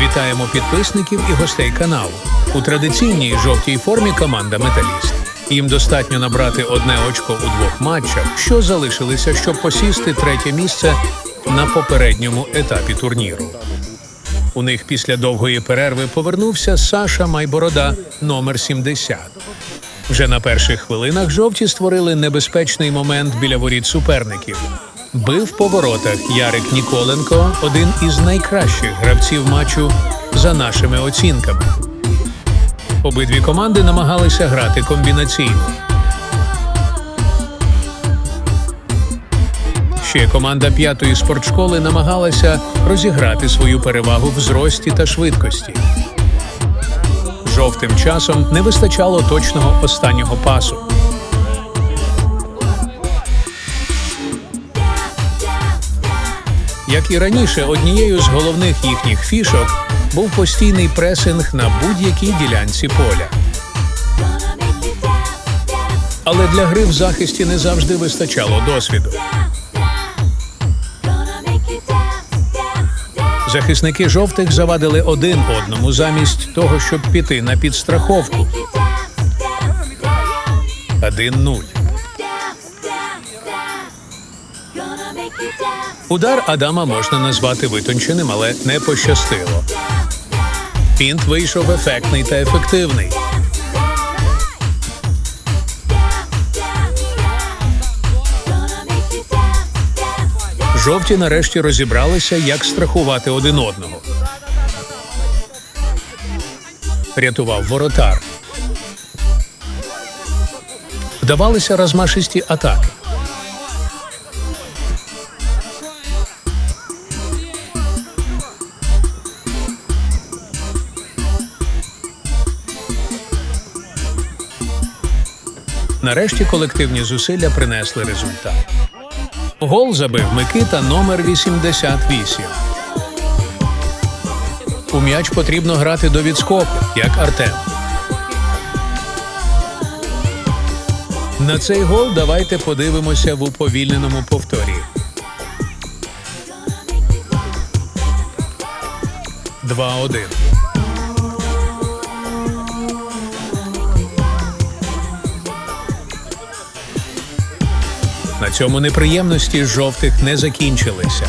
Вітаємо підписників і гостей каналу. У традиційній жовтій формі команда Металіст. Їм достатньо набрати одне очко у двох матчах, що залишилися, щоб посісти третє місце на попередньому етапі турніру. У них після довгої перерви повернувся Саша Майборода номер 70. Вже на перших хвилинах жовті створили небезпечний момент біля воріт суперників. Бив по воротах Ярик Ніколенко, один із найкращих гравців матчу за нашими оцінками. Обидві команди намагалися грати комбінаційно. Ще команда п'ятої спортшколи намагалася розіграти свою перевагу в зрості та швидкості. Жовтим часом не вистачало точного останнього пасу. Як і раніше, однією з головних їхніх фішок був постійний пресинг на будь-якій ділянці поля. Але для гри в захисті не завжди вистачало досвіду. Захисники жовтих завадили один одному замість того, щоб піти на підстраховку. 1-0. Удар Адама можна назвати витонченим, але не пощастило. Фінт вийшов ефектний та ефективний. Жовті нарешті розібралися, як страхувати один одного. Рятував воротар. Вдавалися розмашисті атаки. Нарешті колективні зусилля принесли результат. Гол забив Микита номер 88. У м'яч потрібно грати до відскоку, як Артем. На цей гол давайте подивимося в уповільненому повторі. Два-один. На цьому неприємності жовтих не закінчилися.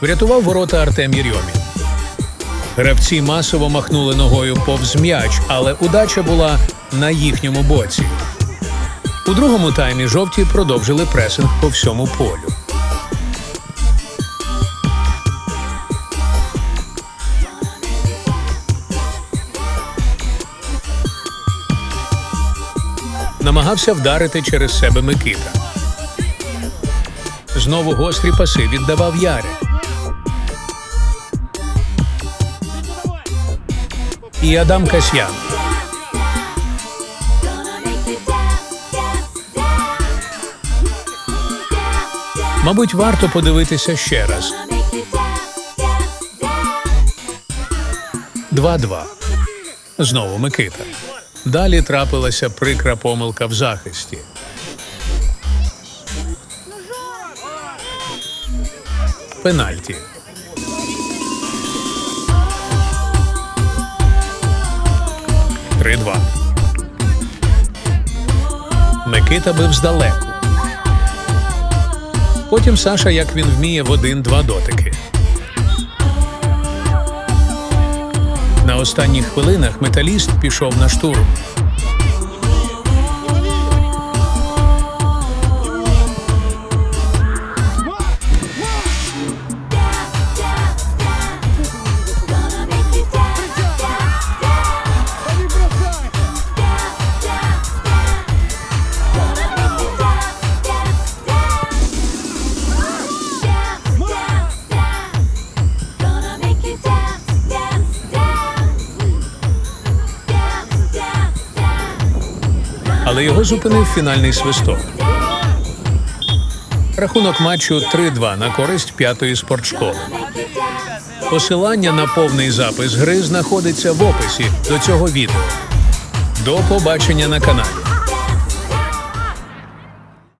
Врятував ворота Артем Єрьомін. Гравці масово махнули ногою повз м'яч, але удача була на їхньому боці. У другому таймі жовті продовжили пресинг по всьому полю. Намагався вдарити через себе Микита. Знову гострі паси віддавав Яри. І Адам Касьян. Мабуть, варто подивитися ще раз. 2-2. Знову Микита. Далі трапилася прикра помилка в захисті. Пенальті. Три-два. Микита бив здалеку. Потім Саша, як він вміє, в один-два дотики. Останніх хвилинах металіст пішов на штурм. Але його зупинив фінальний свисток. Рахунок матчу 3-2 на користь п'ятої спортшколи. Посилання на повний запис гри знаходиться в описі до цього відео. До побачення на каналі.